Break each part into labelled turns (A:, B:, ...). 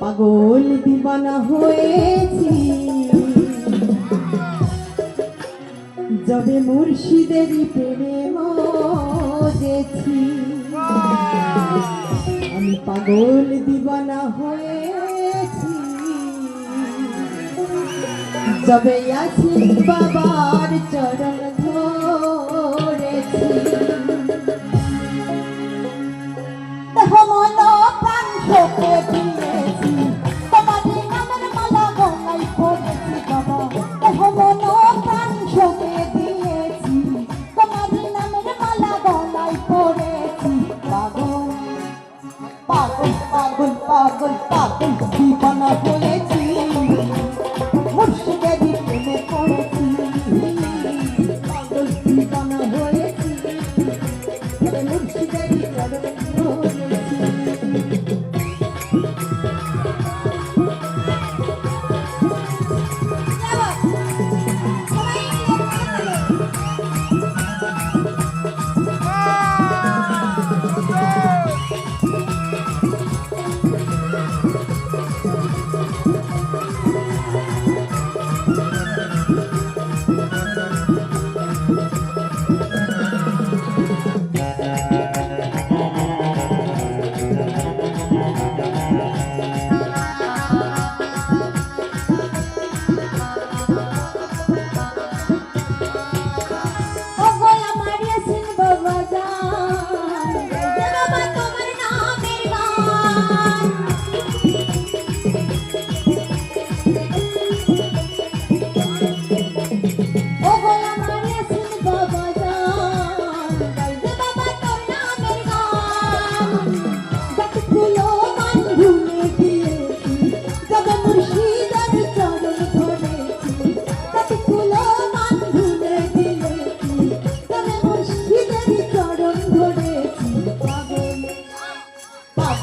A: পাগল দিবানা হয়েছি। যবে মুর্শিদেরই প্রেম মজেছি। আমি পাগল দিবানা হয়েছি। যবে আছি
B: বাবা ঠিকানা বলে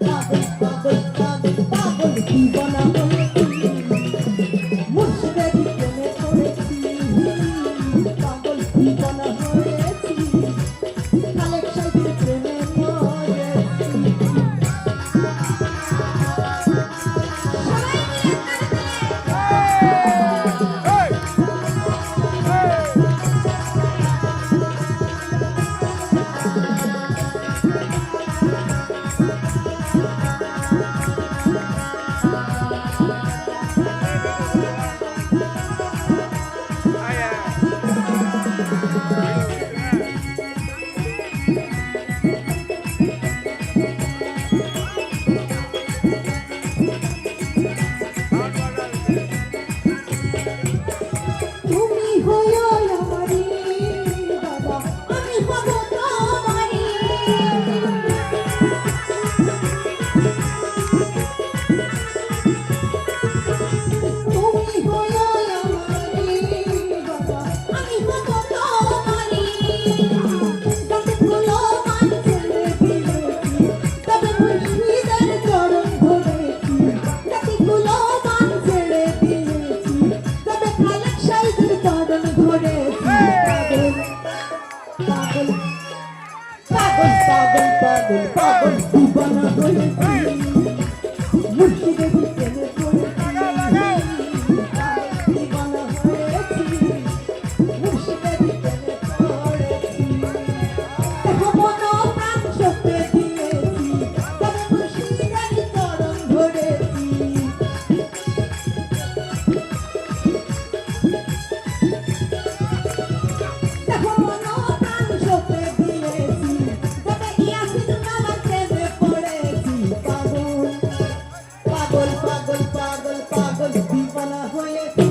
B: Bubble, bubble, bubble, bubble, bubble, bubble, bubble, পাগল পাগল পাগল দিবানা
A: Boy,